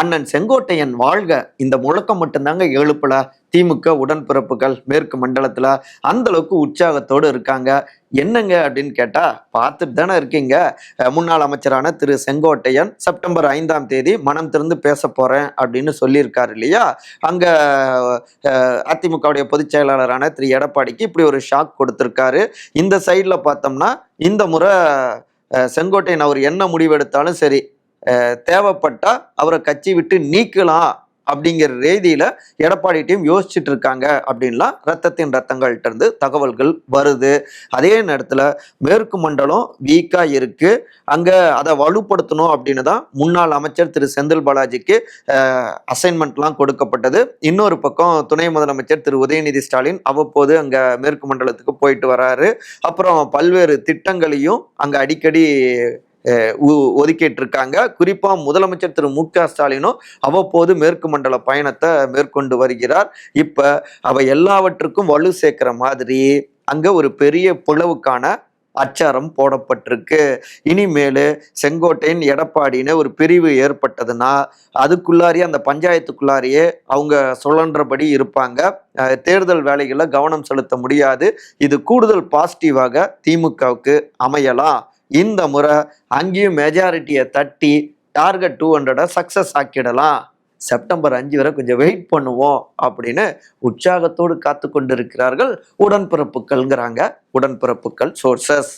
அண்ணன் செங்கோட்டையன் வாழ்க. இந்த முழக்கம் மட்டும்தாங்க எழுப்பல. திமுக உடன்பிறப்புகள் மேற்கு மண்டலத்துல அந்த அளவுக்கு உற்சாகத்தோடு இருக்காங்க. என்னங்க அப்படின்னு கேட்டா பார்த்துட்டு தானே இருக்கீங்க. முன்னாள் அமைச்சரான திரு செங்கோட்டையன் செப்டம்பர் ஐந்தாம் தேதி மனம் திறந்து பேச போறேன் அப்படின்னு சொல்லியிருக்காரு இல்லையா? அங்க அதிமுகவுடைய பொதுச் செயலாளரான திரு எடப்பாடிக்கு இப்படி ஒரு ஷாக் கொடுத்திருக்காரு. இந்த சைட்ல பார்த்தோம்னா இந்த முறை செங்கோட்டையன் அவர் என்ன முடிவெடுத்தாலும் சரி தேவைப்பட்டா அவரை கட்சி விட்டு நீக்கலாம் அப்படிங்கிற ரீதியில எடப்பாடிட்டையும் யோசிச்சுட்டு இருக்காங்க அப்படின்லாம் ரத்தத்தின் ரத்தங்கள்ட்ட இருந்து தகவல்கள் வருது. அதே நேரத்துல மேற்கு மண்டலம் வீக்கா இருக்கு. அங்க அதை வலுப்படுத்தணும் அப்படின்னு தான் முன்னாள் அமைச்சர் திரு செந்தில் பாலாஜிக்கு அசைன்மெண்ட்லாம் கொடுக்கப்பட்டது. இன்னொரு பக்கம் துணை முதலமைச்சர் திரு உதயநிதி ஸ்டாலின் அவ்வப்போது அங்க மேற்கு மண்டலத்துக்கு போயிட்டு வராரு. அப்புறம் பல்வேறு திட்டங்களையும் அங்க அடிக்கடி ஒ- ஒதுக்கிட்டு இருக்காங்க குறிப்பாக முதலமைச்சர் திரு. மு. க. ஸ்டாலினும் அவ்வப்போது மேற்கு மண்டல பயணத்தை மேற்கொண்டு வருகிறார். இப்போ அவை எல்லாவற்றுக்கும் வலு சேர்க்கிற மாதிரி அங்கே ஒரு பெரிய பிளவுக்கான அச்சாரம் போடப்பட்டிருக்கு. இனிமேல் செங்கோட்டையின் எடப்பாடின்னு ஒரு பிரிவு ஏற்பட்டதுன்னா அதுக்குள்ளாரியே அந்த பஞ்சாயத்துக்குள்ளாரியே அவங்க சுழன்றபடி இருப்பாங்க. தேர்தல் வேலைகளில் கவனம் செலுத்த முடியாது. இது கூடுதல் பாசிட்டிவாக திமுகவுக்கு அமையலாம். இந்த முறை அங்கேயும் மெஜாரிட்டியை தட்டி டார்கெட் டூ ஹண்ட்ரடை சக்ஸஸ் ஆக்கிடலாம். செப்டம்பர் அஞ்சு வரை கொஞ்சம் வெயிட் பண்ணுவோம் அப்படின்னு உற்சாகத்தோடு காத்து கொண்டிருக்கிறார்கள் உடன்பிறப்புகள்ங்கிறாங்க. உடன்பிறப்புகள் சோர்சஸ்